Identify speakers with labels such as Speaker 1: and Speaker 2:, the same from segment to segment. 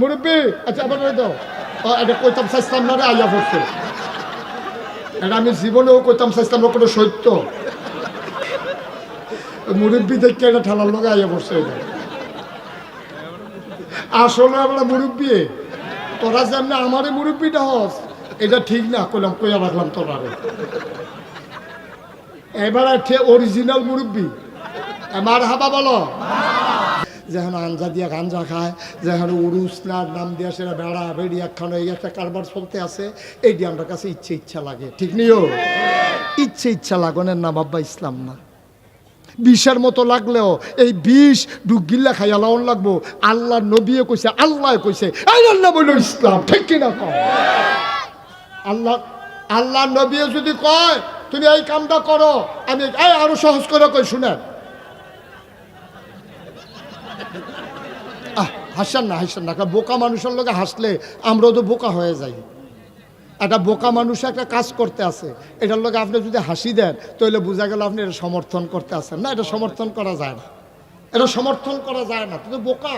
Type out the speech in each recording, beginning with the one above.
Speaker 1: মুরব্বী আচ্ছা আবার এটা কইতাম চাইতাম না আইয়া পড়ছে এটা আমি জীবনেও কইতাম চাইতাম না সত্য। মুরব্বী দেখতে এটা ঠেলার আইয়া পড়ছে এটা। আসলে আমরা মুরব্বী, তোরা যেমনি আমারে মুরব্বীটা হস এটা ঠিক না, কইলাম, কইয়া রাখলাম তোরা এবার অরিজিনাল মুরব্বী। আমার হাবা বলো। যেখানে আঞ্জা দিয়া গাঞ্জা খায়, যেখানে উরুস নার নাম দিয়া সেটা বেড়া বেড়ি একখানে এই একটা কারবার চলতে আছে এইটি আমার কাছে ইচ্ছে, ইচ্ছা লাগে। ঠিক নিও? ইচ্ছে, ইচ্ছা লাগনের না আব্বা ইসলাম না। বিষের মতো লাগলেও এই বিষ ডুগিল্লা খাইয়া লাউন লাগবো। আল্লাহ নবীয়ে কইছে, আল্লাহ কইছে আল্লাহ বলল ইসলাম, ঠিক কিনা কম আল্লাহ আল্লাহ নবীয়ে যদি কয়, তুমি এই কামটা করো, আমি এই আরও সহজ করে কই, শুনেন। হাসেন না, হাসান না। বোকা মানুষের লোকে হাসলে আমরাও তো বোকা হয়ে যাই। একটা বোকা মানুষ একটা কাজ করতে আছে, এটার লোকে আপনি যদি হাসি দেন, তাহলে বোঝা গেল আপনি এটা সমর্থন করতে আছেন না, এটা সমর্থন করা যায় না। এটা সমর্থন করা যায় না তুই বোকা,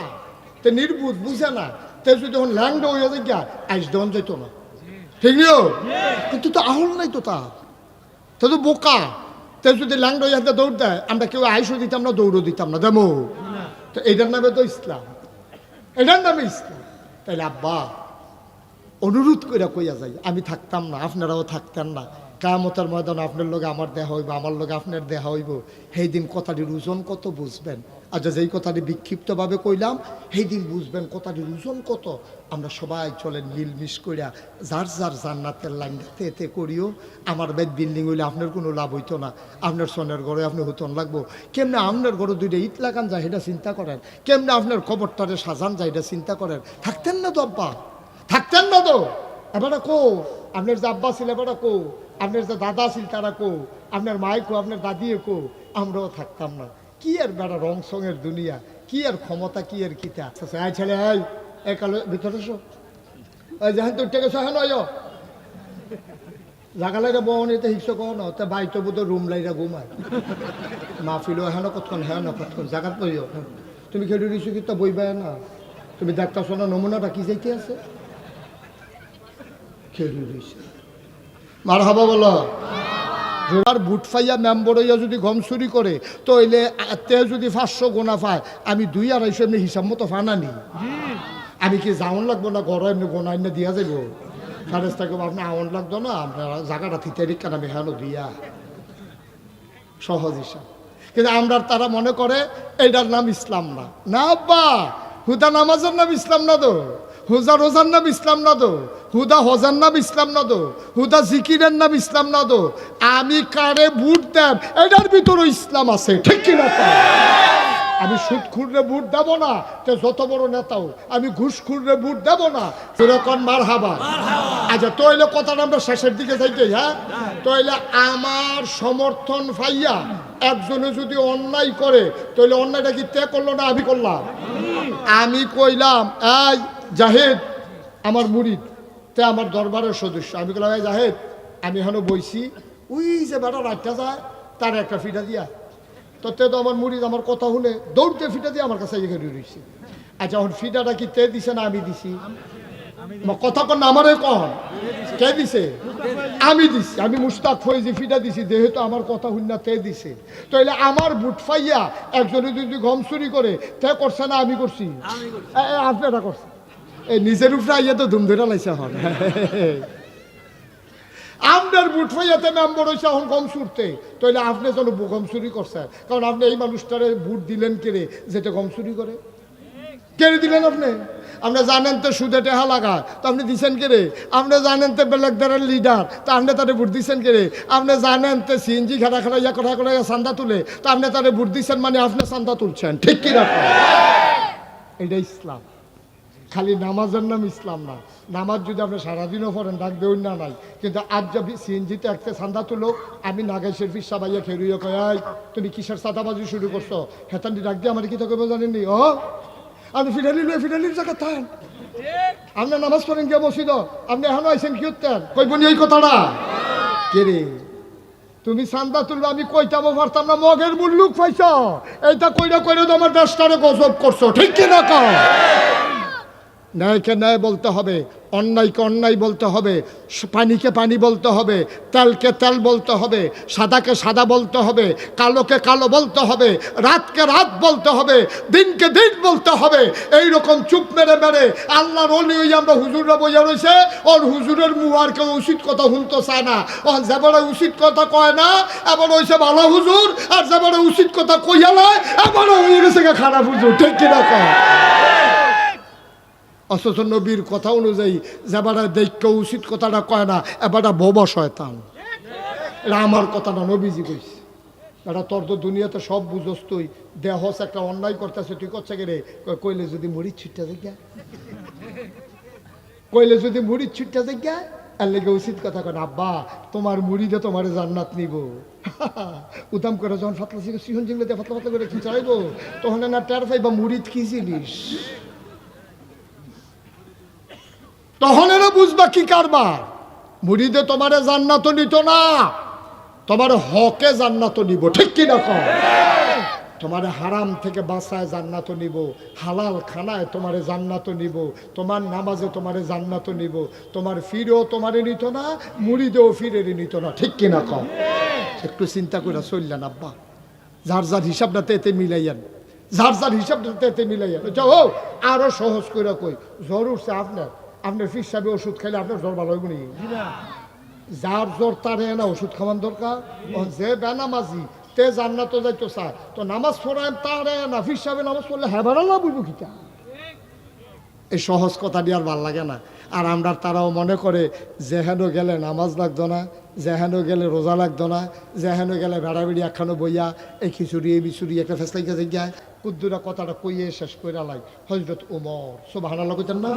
Speaker 1: তে নির্বুধ, বুঝে না। তে যদি তখন ল্যাংড হয়ে যায় গিয়া আইস দেওয়ান যেত না। ঠিক নিও কিন্তু তো আহল নাই তো তা তো তো বোকা, তে যদি ল্যাংড হয়ে দৌড় দেয়, আমরা কেউ আইসও দিতাম না, দৌড়ও দিতাম না, দেমো। তো এটার নামে তো ইসলাম। এটার নামে ইসলাম তাইলে আব্বা, অনুরোধ করে কইয়া যাই। আমি থাকতাম না, আপনারাও থাকতেন না। কামতার ময়দান আপনার লোক আমার দেহা হইব, আমার লোক আপনার দেহা হইব। সেই দিন কথাটির ওজন কত বুঝবেন? আচ্ছা যেই কথাটি বিক্ষিপ্তভাবে কইলাম সেই দিন বুঝবেন কথাটির ওজন কত। আমরা সবাই চলেন মিলমিশ করিয়া যার যার জান্নাতের লাইন তে তে করিও। আমার বেদ বিল্ডিং হইলে আপনার কোনো লাভ হইতো না। আপনার সনের ঘরে আপনি হতন লাগবো। কেমনে আপনার ঘরে দুইটা ইট লাগান যায় সেটা চিন্তা করেন। কেমনে আপনার কবরটারে সাজান যায় এটা চিন্তা করেন। থাকতেন না তো আব্বা। থাকতেন না তো। এবারে কো আপনার যে আব্বা ছিল এবারে কো আপনার যে দাদা ছিল তারা কো আপনার মাই কো আপনার দাদিও কো আমরাও থাকতাম না। কি আর বেড়া রং সঙের দুনিয়া? কি আর ক্ষমতা, কি আর কিতা? আচ্ছা ছেলে, আয়। এ কালো, ভিতরে ওই যেহেন তোর থেকে সহেন হয় জাগা লাইরা বহনিতে হিংস কো ন, তে বাইতো বুধ রুম লাইরা ঘুমায়। মাহফিলও হেন কতক্ষণ হ্যাঁ কতক্ষণ? জাগাত তুমি দিছো কি তো না? তুমি দেখতা শোনো নমুনাটা কি যাইতে আছে? খেলে দিছে মার হাবা বলো। আর বুট ফাইয়া মেম্বর হইয়া যদি গম করে তো এলে তে যদি পাঁচশো গোনা পায়, আমি দুই আড়াইশো এমনি হিসাব মতো ফানানি আমি কি যাওন লাগবো না ঘর এমনি গোনা এমনি দিয়া যাব ফারেস্তাকে আপনার আউন লাগতো না, আপনার জায়গাটা থিতারি কেন আমি হেন দিয়া। সহজ হিসাব। কিন্তু আমরা তারা মনে করে এটার নাম ইসলাম না। না আব্বা, হুদা নামাজের নাম ইসলাম না তো। হুজা রোজার নাম ইসলাম না তো হুদা হজার নাম ইসলাম না তো হুদা জিকিরের নাম ইসলাম না তো আমি কারে বুট দেন এটার ভিতরে ইসলাম আছে, ঠিক কি না তা? আমি সুদ খুঁড়লে বুট দেব না, তো যত বড় নেতাও, আমি ঘুষ খুঁড়লে বুট দেব না। সেরকম মার হাবা আচ্ছা তৈলে কথাটা আমরা শেষের দিকে যাইতে হ্যাঁ? তৈলে আমার সমর্থন পাইয়া একজনে যদি অন্যায় করে তাহলে অন্যায়টা কি তে করল না আমি করলাম? আমি কইলাম, এই জাহেদ আমার মুরিদ, তে আমার দরবারের সদস্য। আমি বললাম জাহেদ, আমি এখনও বইছি। ওই যে বেটা রাখতে যায়, তার একটা ফিটা দিয়া। তো তে তো আমার মুড়িদ আমার কথা শুনে দৌড়তে ফিটা দিয়ে আমার কাছে এখানে রয়েছে আচ্ছা এখন ফিটাটা কি তে দিছে না আমি দিছি? কথা কন না, আমারে কন। কে দিছে? আমি দিছি। আমি মুস্তাক ফৈজি ফিটা দিছি, যেহেতু আমার কথা শুননা তে দিছে। তাইলে আমার বুট ফাইয়া একজনে যদি গম চুরি করে, তে করছে না, আমি করছি? আপনারা করছে এই নিজের উপরে আইয়া তো ধুম ধরে লাইছে হন আপনার বুট ফাইয়াতে মেম্বর হয়েছে এখন গম চুরতে তাইলে আপনি চলো গম চুরি করছেন। কারণ আপনি এই মানুষটারে বুট দিলেন কেড়ে যেটা গম চুরি করে? কেড়ে দিলেন আপনি? আপনি জানেন তো সুদে টেহা লাগা তো আপনি দিছেন কেড়ে আপনি জানেন তো বেলেগ দলের লিডার তো আপনি তারে ভোট দিচ্ছেন কেড়ে আপনি জানেন তো সিএনজি খেলা খাড়া ইয়া কথা করে চান্দা তুলে তো আপনি তারে ভোট দিচ্ছেন মানে আপনি চান্দা তুলছেন। ঠিক কি রাখেন এটা ইসলাম। খালি নামাজের নাম ইসলাম না। নামাজ যদি আপনি সারাদিনও পড়েন, ডাক দেউন না নাই। কিন্তু আজ যদি সিএনজিতে একটা চান্দা তুলো, আমি নাগাই শেরফির সাবাইয়া খেরুইয়া কয় তুমি কিসের চাঁদাবাজি শুরু করছ? হেতান্ডি ডাক দিয়ে আমার কি তো কেউ জানেননি ও আপনি ফিরালি লুয়ে ফিরালির জায়গা থান আপনি নামাজ পড়েন গিয়ে মসজিদ, আপনি এখনও আইসেন কি উত্তর কইবনি এই কথাটা? কে রে? তুমি চান্দা তুলবে, আমি কইতাম পারতাম না, মগের মুল্লুক পাইছ। এইটা কইরা কইরা তো আমার দেশটারে গজব করছ, ঠিক কি না কও? ন্যায়কে ন্যায় বলতে হবে, অন্যায়কে অন্যায় বলতে হবে, পানিকে পানি বলতে হবে, তেলকে তেল বলতে হবে, সাদাকে সাদা বলতে হবে, কালোকে কালো বলতে হবে, রাতকে রাত বলতে হবে, দিনকে দিন বলতে হবে। এই রকম চুপ মেরে মেরে আল্লাহর অলি ওই আমরা হুজুররা বোঝা রয়েছে ওর হুজুরের মুহার কেউ উচিত কথা শুনতে চায় না। ও যেবারে উচিত কথা কয় না এবার হয়েছে ভালো হুজুর, আর যেবারে উচিত কথা কইয়া লয় এবারে হয়ে গেছে খারাপ হুজুর, ঠিক কিনা কয়? অথচ নবীর কথা অনুযায়ী যেবারে দৈক্য উচিত কথাটা কয় না, এবারটা বোবা শয়তান। এটা আমার কথা না নবীজি কইছে। এটা তোর তো দুনিয়াতে সব বুঝোস তুই একটা অন্যায় করতেছে, তুই করছে কে রে? কইলে যদি মুড়ির ছুটটা দেখা। কইলে যদি মুড়ির ছুটটা দেখা আর লেগে উচিত কথা কয় আব্বা, তোমার মুড়িতে তোমার জান্নাত নিব। উদাম করে যখন ফাতলা সিহন জিংলে ফাতলা ফাতলা করে খিচাইবো, তখন না টের পাইবা মুড়িদ কি জিনিস? তখন এরা বুঝবা কি কারবার? মুড়িদে তোমারে জান্নাত নিত না, তোমার হকে জান্নাত নিব, ঠিক কি রকম তোমার হারাম থেকে বাঁচায় জান্নাত নিব, হালাল খানায় তোমারে জান্নাত নিব, তোমার নামাজে তোমারে জান্নাত নিব, তোমার ফিরেও তোমারে নিত না, মুড়িদেও ফিরে নিত না, ঠিক কি না কম একটু চিন্তা করে চললেন, আব্বা। যার যার হিসাবটা তেতে মিলাইয়ান, যার যার হিসাবটা তেতে মিলাইয়ান। যাও, আরও সহজ করে কই, জরুর উঠছে আপনার আপনার ফিস সাহেব ওষুধ খাইলে আপনার জ্বর ভালো হইব নি? যার জ্বর তার না ওষুধ খাওয়ান দরকার। যে বেনামাজি তে জান্নাত যাইতো চায় তো নামাজ পড়ায় তার না ফিস সাহেব নামাজ পড়লে হ্যাঁ না বুঝব কিটা এই সহজ কথা দিয়ে আর ভালো লাগে না। আর আমরা তারাও মনে করে যেহেন গেলে নামাজ লাগতো না যেহেন গেলে রোজা লাগতো না যেহেন গেলে বেড়াবেড়ি একখানো বইয়া এই খিচুড়ি এই বিচুড়ি একটা ফেসলাই গেছে গিয়ায় কুদ্দুরা কথাটা কইয়ে শেষ করে লাই। হজরত উমর সব হানা লাগতেন না?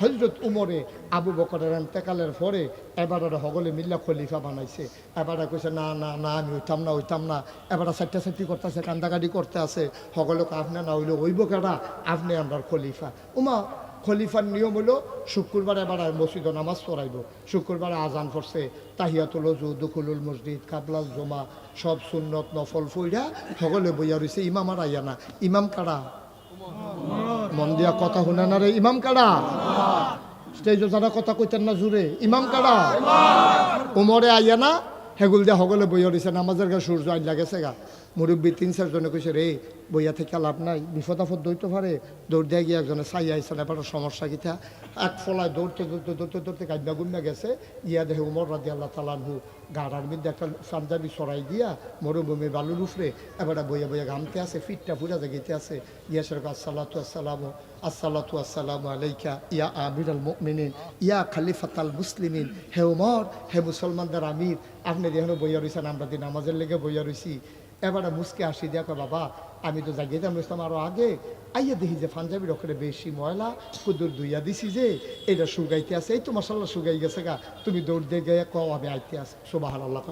Speaker 1: হজরত উমরে আবু বকরের এন্তেকালের পরে এবার হগলে মিল্লা খলিফা বানাইছে। এবার কইছে, না না না, আমি উঠতাম না উঠতাম না। এবার সাইটটা সাইটি করতে করতেছে, কান্দাকাটি করতে আছে। হগলক আপনি না হইলে ওইব কেডা? আপনি আমার খলিফা। উমা খলিফার নিয়ম হলো শুক্রবার আর মসজিদে নামাজ পড়াইব। শুক্রবারে আজান পড়ছে তাহিয়াতুল অজু দুকুলুল মসজিদ কাবলাল জমা সব সুন্নত নফল ফইরা সকলে বইয়া রয়েছে ইমাম আর আইয়া না। ইমাম কারা? মন দিয়া কথা শুনে না রে ইমাম কারা? স্টেজে যারা কথা কইতেন না জুড়ে ইমাম কারা? উমরে আইয়া না হেগুল দিয়া সকলে বইয়া রয়েছে নামাজের গা সূর্য আইন গেছে গা। মুরব্বী তিন চারজনে কইছে, রে, বইয়া থেকে লাভ নাই। বিপদ আপদ পারে, দৌড় দিয়ে গিয়ে একজনে চাই আইসে না এবার সমস্যা কিতা এক ফলায় দৌড়তে দৌড়তে দৌড়তে দৌড়তে কান্না গুন্না গেছে। ইয়া দেহে উমর রাজি আল্লাহ তালানহু গাড়ার মধ্যে একটা পাঞ্জাবি সরাই দিয়া মরুভূমি বালুর উপরে এবার বইয়া বইয়া ঘামতে আছে, ফিটটা পুরা জায়গাতে আছে। ইয়া সরক আসসালাতু আসসালাম, আসসালাতু আসসালামু আলাইকা ইয়া আমির আল মুমিনিন, ইয়া খালিফাতাল মুসলিমিন। হে উমর, হে মুসলমানদের আমির, আপনি যেখানে বইয়া রয়েছেন আমরা দিন নামাজের লেগে বইয়া রয়েছি এবারে মুসকে আসি দেখো বাবা আমি তো জাগিয়ে যাম ইসলাম আরও আগে। আইয়া দেখি যে পাঞ্জাবির ওখানে বেশি ময়লা কুদুর দুইয়া দিছি যে এটা শুকাইতে আছে। এই তো মশাল্লা শুকাই গেছে গা। তুমি দৌড় দিয়ে গিয়ে কও আমি আইতে আছে। সুবাহান আল্লাহ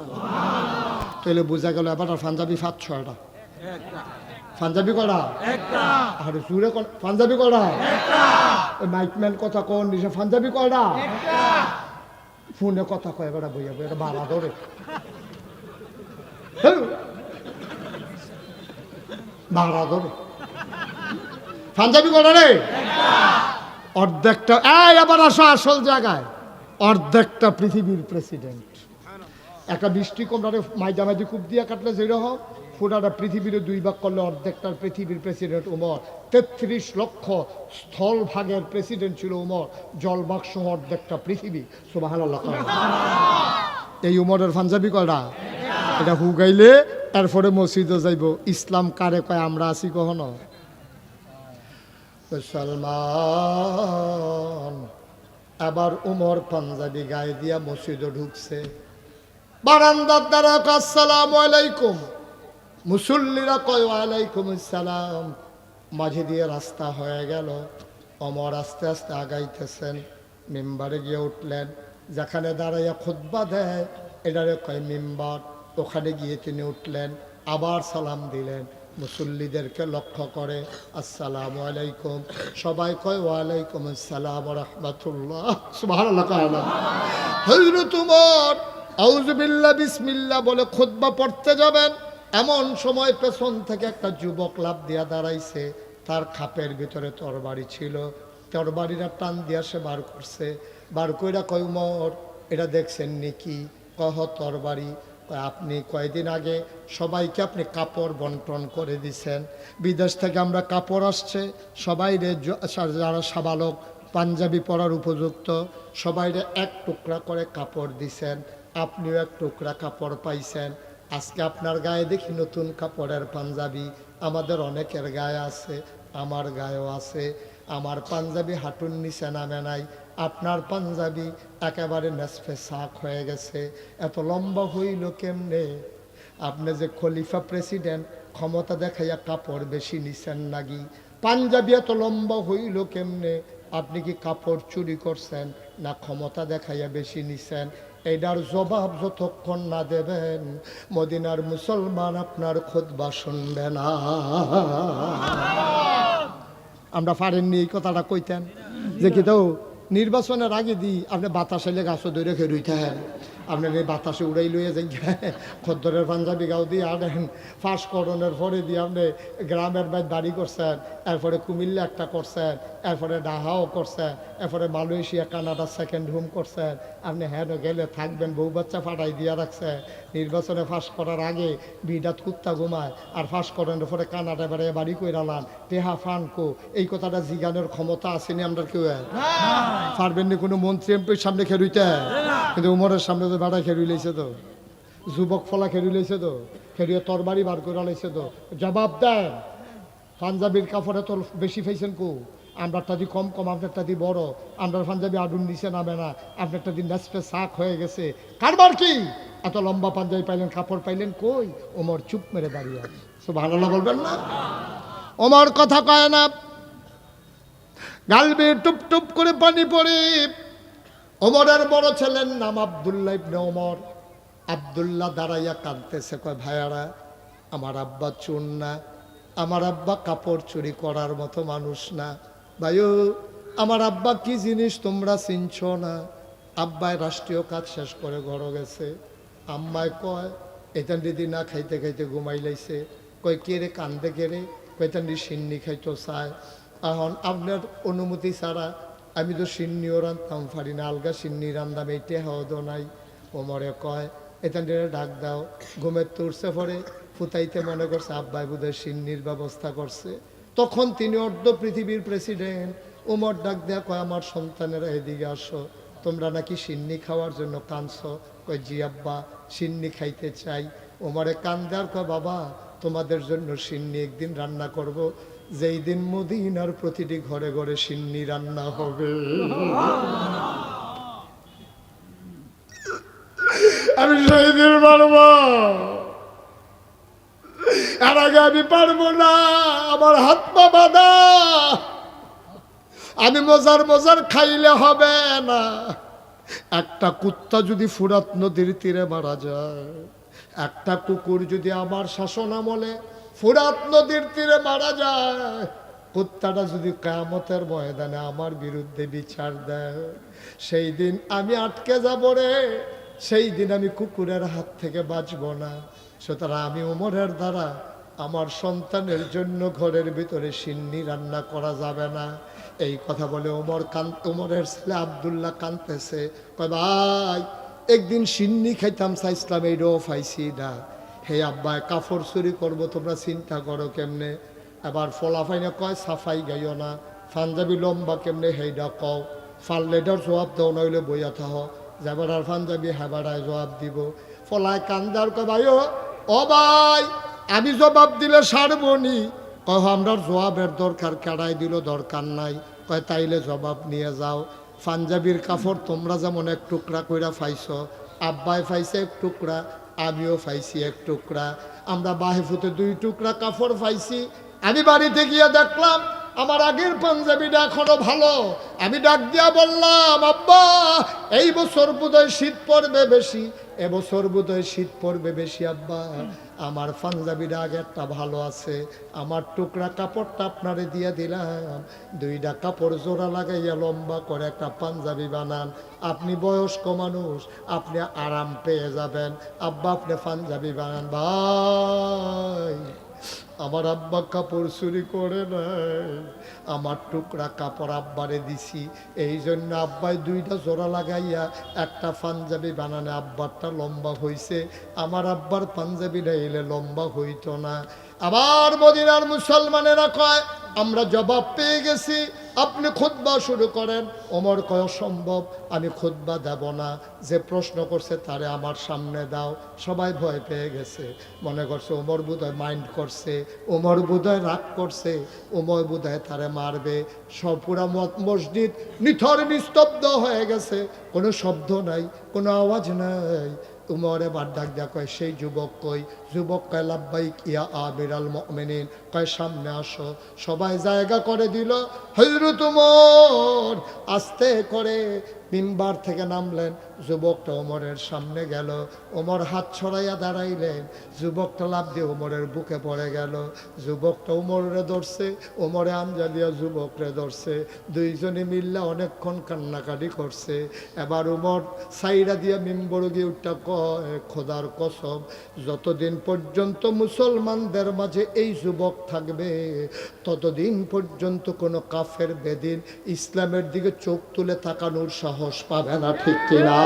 Speaker 1: তাহলে বোঝা গেল এবার আর পাঞ্জাবি ফাত ছয়টা পাঞ্জাবি করা আরে সুরে পাঞ্জাবি করা মাইকম্যান কথা কোন নিশে পাঞ্জাবি করা ফোনে কথা কয় এবার বইয়া বইয়া বাড়া ধরে। বাড়া ধরে পাঞ্জাবি করা রে অর্ধেকটা এই আবার আসো আসল জায়গায়। অর্ধেকটা পৃথিবীর প্রেসিডেন্ট একটা বৃষ্টি কমরারে মাইদামাইদি খুব দিয়া কাটলে যেরকম পুরাটা পৃথিবীর দুই ভাগ করলে অর্ধেকটার পৃথিবীর প্রেসিডেন্ট উমর। তেত্রিশ লক্ষ স্থল ভাগের প্রেসিডেন্ট ছিল উমর। জলবাগ সহ অর্ধেকটা পৃথিবী। সুবাহান এই উমরের পাঞ্জাবি কয়টা? এটা হুগাইলে এরপরে মসজিদে যাইব। ইসলাম কারে কয়, আমরা আছি কখনো? মুসলমান আবার উমর পাঞ্জাবি গায়ে দিয়া মসজিদে ঢুকছে। বারান্দার দ্বারা আসসালাম আলাইকুম। মুসল্লিরা কয়, ওয়ালাইকুম আসসালাম। মাঝে দিয়ে রাস্তা হয়ে গেল। অমর আস্তে আস্তে আগাইতেছেন। মেম্বারে গিয়ে উঠলেন। যেখানে দাঁড়াইয়া খুদ্া দেয়, এটারে কয়, মেম্বার। ওখানে গিয়ে তিনি উঠলেন, আবার সালাম দিলেন। মুসল্লিদেরকে লক্ষ্য করে, আসসালাম আলাইকুম। সবাই কয়, ওয়ালাইকুম আসসালাম রহমতুল্লাহ। উমর আউজবিল্লা বিসমিল্লা বলে খুতবা পড়তে যাবেন। এমন সময় পেছন থেকে একটা যুবক লাভ দিয়া দাঁড়াইছে। তার খাপের ভিতরে তরবারি ছিল। তরবারিরা টান দিয়া সে বার করছে। বার কইরা কয়, উমর, এটা দেখছেন নাকি? কহ, তরবারি আপনি কয়দিন আগে সবাইকে আপনি কাপড় বন্টন করে দিছেন। বিদেশ থেকে আমরা কাপড় আসছে, সবাই যারা সাবালক, পাঞ্জাবি পরার উপযুক্ত সবাইরে এক টুকরা করে কাপড় দিছেন। আপনিও এক টুকরা কাপড় পাইছেন। আজকে আপনার গায়ে দেখি নতুন কাপড়ের পাঞ্জাবি, আমাদের অনেকের গায়ে আছে, আমার গায়েও আছে। আমার পাঞ্জাবি হাঁটুর নিচে নামে নাই আপনার পাঞ্জাবি একেবারে নেসফে শাক হয়ে গেছে। এত লম্বা হইল কেমনে? আপনি যে খলিফা প্রেসিডেন্ট, ক্ষমতা দেখাইয়া কাপড় বেশি নিছেন নাকি? পাঞ্জাবি এত লম্বা হইল কেমনে? আপনি কি কাপড় চুরি করছেন না ক্ষমতা দেখাইয়া বেশি নিছেন? এটার জবাব যতক্ষণ না দেবেন, মদিনার মুসলমান আপনার খোদবা শুনবে না। আমরা পারেননি এই কথাটা কইতেন। যে কি তো নির্বাচনের আগে দিই আপনি বাতাসে লে গাছও ধরে খেরুইতে হ্যাঁ। আপনার এই বাতাসে উড়াই লইয়া যাই। খদ্দরের পাঞ্জাবি গাও দিয়ে আনেন ফাঁস করণের পরে দিয়ে আপনি গ্রামের বাইর বাড়ি করছেন এরপরে কুমিল্লা একটা করছেন এরপরে ডাহাও করছেন এরপরে মালয়েশিয়া কানাডা সেকেন্ড হোম করছেন। আপনি হ্যাঁ গেলে থাকবেন বউ বাচ্চা ফাটাই দিয়া রাখছে নির্বাচনে ফাঁস করার আগে বিডাত কুত্তা ঘুমায় আর ফাঁস করানোর পরে কানাডা বেড়ে বাড়ি কইরালান টেহা ফানকো এই কথাটা জিগানোর ক্ষমতা আসেনি আমরা কেউ? পারবেন না কোনো মন্ত্রী এমপির সামনে খেরুইতে কিন্তু উমরের সামনে তো বেড়া খেরুই লাইছে তো, যুবক ফলা খেরুই লাইছে তো খেরুয়ে তরবারি বার করে লাইছে তো, জবাব দেন, পাঞ্জাবির কাপড়ে তো বেশি ফাইছেন কো? আমরারটা দি কম কম আপনারটা দি বড়, আমরার পাঞ্জাবি আডুন নিচে নামে না আপনারটা দিন নেসপে শাক হয়ে গেছে। কারবার কি? এত লম্বা পাঞ্জাবি পাইলেন, কাপড় পাইলেন কই? ওমর চুপ মেরে দাঁড়িয়ে আছে। সো ভালো বলবেন না? ওমর কথা কয় না গালবে টুপ টুপ করে পানি পড়ে ওমরের বড় ছেলের নাম আবদুল্লাহ ইবনে ওমর। আবদুল্লাহ দাঁড়াইয়া কাঁদতেছে, কয়, ভাইয়ারা, আমার আব্বা চুন না, আমার আব্বা কাপড় চুরি করার মতো মানুষ না। ভাইও আমার আব্বা কি জিনিস তোমরা চিনছ না? আব্বায় রাষ্ট্রীয় কাজ শেষ করে ঘর গেছে। আম্মায় কয় এতান দিদি না খাইতে খাইতে ঘুমাই লাইছে। কয়, কে রে কান্দে, কে রে? কয়তান দি সিন্নি খাইতো চায়। এখন আপনার অনুমতি ছাড়া আমি তো সিন্নিও রান্ধতাম পারি না, আলগা সিন্নি রান্ধাম এইটা হওয়া নাই। ওমরে কয় থেকে ডাক দাও, ঘুমের তুরছে পরে ফুতাইতে মনে করছে, আব্বাই বোধহয় সিন্নির ব্যবস্থা করছে। তখন তিনি অর্ধ পৃথিবীর প্রেসিডেন্ট ওমর ডাক দেয়া কয়, আমার সন্তানেরা এদিকে আসো, তোমরা নাকি সিন্নি খাওয়ার জন্য কাঁদছ? কয়, জি আব্বা, সিন্নি খাইতে চাই। ওমরে কান্দার কয়, বাবা, তোমাদের জন্য সিন্নি একদিন রান্না করব। যেই দিন মদিনার প্রতিটি ঘরে ঘরে সিন্নি রান্না হবে। আমি সেই দিন পারব এর আগে আমি পারব না, আমার হাত পা বাঁধা। আমি মজার মজার খাইলে হবে না। একটা কুত্তা যদি ফুরাত নদীর তীরে মারা যায়, একটা কুকুর যদি আমার শাসন আমলে ফুরাত নদীর তীরে মারা যায়। কুত্তাটা যদি কামতের ময়দানে আমার বিরুদ্ধে বিচার দেয়, সেই দিন আমি আটকে যাব রে। সেই দিন আমি কুকুরের হাত থেকে বাঁচব না। সুতরাং আমি উমরের দ্বারা আমার সন্তানের জন্য ঘরের ভিতরে সিন্নি রান্না করা যাবে না। এই কথা বলে ওমর কান ওমরের ছেলে আবদুল্লাহ কানতেছে। কয়, ভাই, একদিন সিন্নি খাইতাম, চাইছিলাম এইটাও পাইছি না। হে আব্বাই কাপড় চুরি করব, তোমরা চিন্তা করো কেমনে? এবার ফলাফাইনে কয়, সাফাই গাইও না। পাঞ্জাবি লম্বা কেমনে হেইডা কও? ফাল্লেটার জবাব দাও, নইলে বইয়া থাহ। যাবার আর পাঞ্জাবি, হেবাড়ায় জবাব দিব। ফলায় কান্দার কয় ভাই ও ভাই, আমি জবাব দিলে সারবনি কয় আমরা জবাবের দরকার, কেড়াই দিল দরকার নাই। কয়, তাইলে জবাব নিয়ে যাও। পাঞ্জাবির কাপড় তোমরা যেমন এক টুকরা কইরা ফাইছ আব্বাই ফাইছে এক টুকরা আমিও ফাইছি এক টুকরা। আমরা বাহেফুতে দুই টুকরা কাপড় পাইছি আমি বাড়িতে গিয়ে দেখলাম, আমার আগের পাঞ্জাবিটা এখনও ভালো। আমি ডাক দিয়া বললাম, আব্বা, এই বছর বোধহয় শীত পড়বে বেশি এবছর বোধহয় শীত পড়বে বেশি, আব্বা। আমার পাঞ্জাবিটা আগেরটা ভালো আছে, আমার টুকরা কাপড়টা আপনারে দিয়ে দিলাম। দুইটা কাপড় জোড়া লাগাইয়া লম্বা করে একটা পাঞ্জাবি বানান। আপনি বয়স্ক মানুষ, আপনি আরাম পেয়ে যাবেন। আব্বা, আপনি পাঞ্জাবি বানান, ভাই। আমার আব্বা কাপড় চুরি করে নাই আমার টুকরা কাপড় আব্বারে দিছি। এই জন্য আব্বাই দুইটা জোড়া লাগাইয়া একটা পাঞ্জাবি বানানে। আব্বারটা লম্বা হইছে। আমার আব্বার পাঞ্জাবি এলে লম্বা হইতো না। আবার মদিনার মুসলমানেরা কয়, আমরা জবাব পেয়ে গেছি। আপনি খুতবা শুরু করেন। ওমর কয় সম্ভব আমি খুতবা দেব না। যে প্রশ্ন করছে তারে আমার সামনে দাও। সবাই ভয় পেয়ে গেছে। মনে করছে, ওমর বোধহয় মাইন্ড করছে, ওমর বোধহয় রাগ করছে, ওমর বোধহয় তারে মারবে। সব পুরা মসজিদ নিথর নিস্তব্ধ হয়ে গেছে। কোনো শব্দ নাই, কোনো আওয়াজ নাই। উমর এবার ডাক দেয়া কয়, সেই যুবক কই? যুবক কয় ইয়া আ আবিরাল মেনিন কয়, সামনে আসো। সবাই জায়গা করে দিল হজরত আস্তে করে মিম্বার থেকে নামলেন। যুবকটা ওমরের সামনে গেল। ওমর হাত ছড়াইয়া দাঁড়াইলেন। যুবকটা লাভ দিয়ে ওমরের বুকে পড়ে গেল। যুবকটা উমরে ধরছে, ওমরে আঞ্জালিয়া যুবকরে ধরছে। দুইজনে মিল্লা অনেকক্ষণ কান্নাকাটি করছে। এবার ওমর সাইরা দিয়া মিম্বর গিয়ে উঠটা কয়, খোদার কসম, যতদিন পর্যন্ত মুসলমানদের মাঝে এই যুবক থাকবে, ততদিন পর্যন্ত কোনো কাফের বেদিন ইসলামের দিকে চোখ তুলে তাকানোর সাহস পাবে না, ঠিক কিনা?